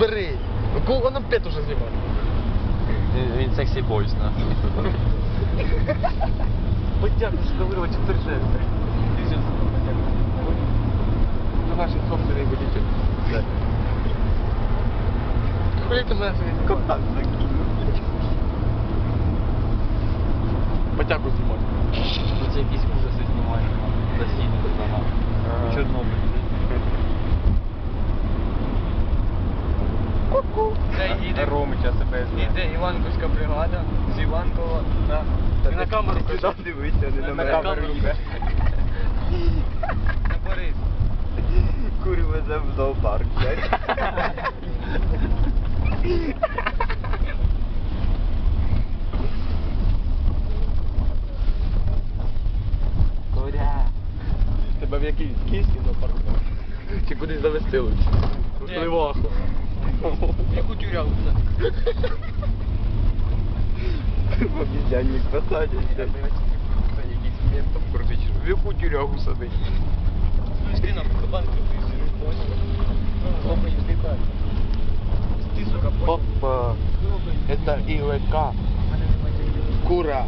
бери. Ну кого воно п'ять уже знімає? Він- Він сексі бойс, нахуй. Потягну, що вирвати чотири жертви. Ну ваші собственні водитель. Хули ти мене сьогодні Кота закинув. Потягу знімати. Тут якісь ужаси знімають. Застійні туди Ага. Чорнобиль. Це їде, Ромича себе їде Іванковська бригада з Іванкова на, Ти на камеру казав? дивися, не на камеру їде. на Борис. Курю везе в зоопарк, Куря. Тебе в якийсь київський зоопарк? Чи кудись завести лучше? Ні. Сливаху. Яку тюрягу це? В обезьянник посадять. Це якийсь ментом крутить. В яку тюрягу садить? Пішли на банк Опа, не злітай. Ти, сука, понял? Опа. Это ИВК. Кура.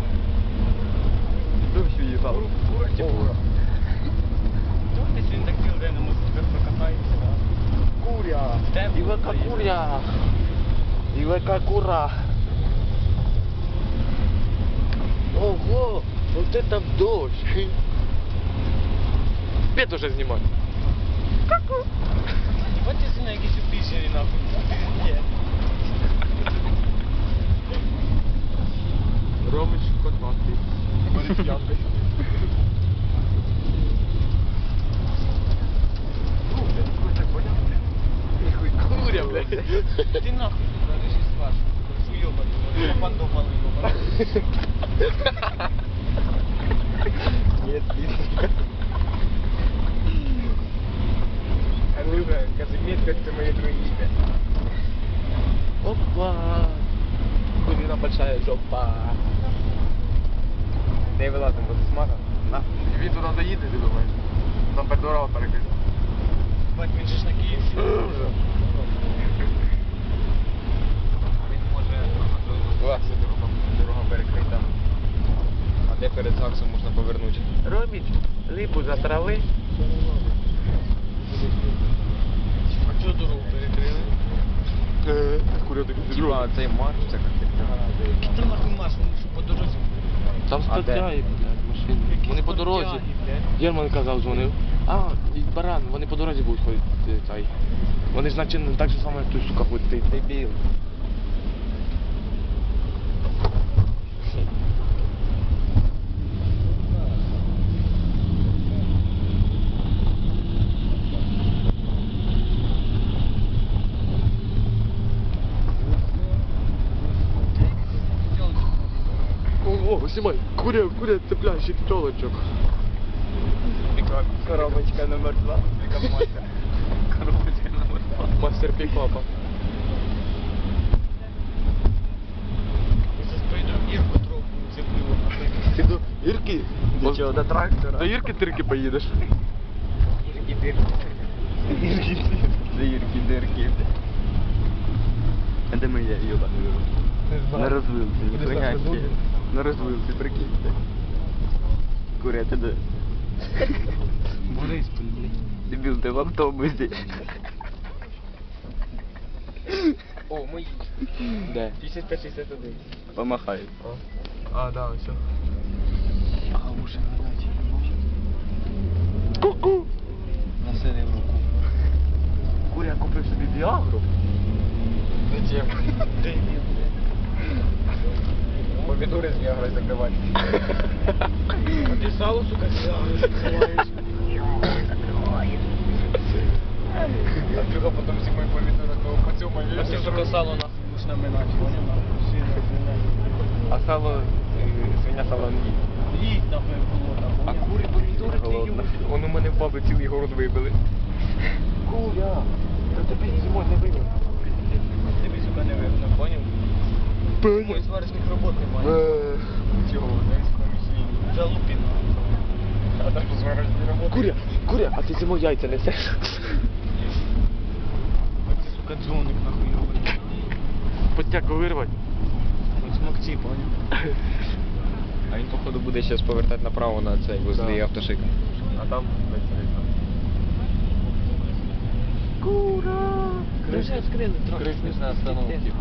Дощу їхав. Кура чи кура? Чого ти сьогодні так цілий день на мотоциклах прокатаєшся? да? Куря. Темpo ИВК стоит. куря. ИВК кура. Ого, вот это дождь. Пет уже снимать. Ебать Куря, блядь. Ти нахуй, брати, щось ваш. Уйобаний, пандоманий, Нет, Люба, Казимир, це моє друге ім'я. Опа. Курина большая жопа. Не вилазимо з смага. Він туди доїде, ти думаєш? Там передорога перекрита. Бать, він же ж на Київсі. Липу затрави. А чого дорогу перекрили? Тобі Типа цей марш, це як Ти нахуй маш, вони що по дорозі? Там статтяги, блядь, машини. Вони по дорозі. Герман казав, дзвонив. А, баран, вони по дорозі будуть ходити. Вони ж наче так же само, як той сука ходить. Ти Дебіл. Ого, знімай, куря, куря цепляющих тілочок. Коробочка номер два. Коробочка номер два. Мастер пікапа. Ти до Ірки? До чого, до трактора? До Ірки тирки поїдеш. Ірки дирки. Ірки, дирки, дирки. А де є, йобаний вирос? На розвилці, Куди На розвилці, прикиньте. Куря, ти де? Борисполь, блядь. Дебіл, ти в автобусі. О, мої. Де? 55-61. Помахай. А, да, все. А, уже гадать. Ку-ку! Насилив руку. Куря купив собі біагру. Зачем? Дебіл, блядь. Помідори з біагрою закривати. А ти сало, сука, ховаєш. Андрюха потім зимою помідори того по цьому А ти, сука, сало нахуй будеш наминати, понял? А сало, е, свиня сало не їсть. блядь. Їдь нахуй холодно, А курі помідори ти їв. Он у мене в баби цілий город вибили. Куря, та тебе зимою не вибили. Тобі, сука, не видно, понял? Мой сварочник роботи має. Цього одеського міського. Залупін. А там зварочні роботи. Куря, куря, а ти зимою яйця несеш? Оці, сука, сука, дзвоник нахуй йобаний. Подтяку вирвати. Смокці, поняв? А він, походу, буде зараз повертати направо на цей возле Да. автошика. А там Кура! Вже відкрили трохи. Крикнеш на остановці, Вже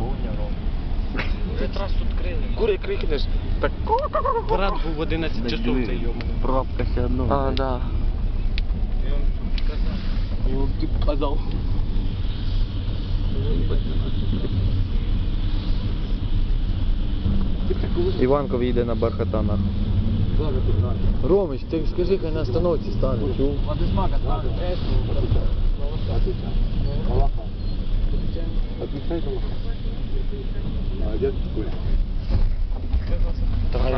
трасу відкрили. Кури крикнеш, так Парад був в 11 часов, цей йобаний. Пробка все одно. А, да. Я вам тип казав. Іванко вийде на бархатанах. Ромич, ти скажи, хай на остановці стане. Чув? Владисмака стане. Та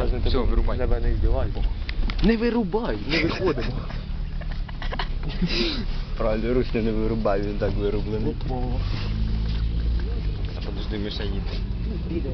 я ж не Всё, тебе, вирубай. тебе не здівай. Не вирубай, не виходимо. Правильно, Русь не вирубай, він так вирублений. А подожди, Миша їде.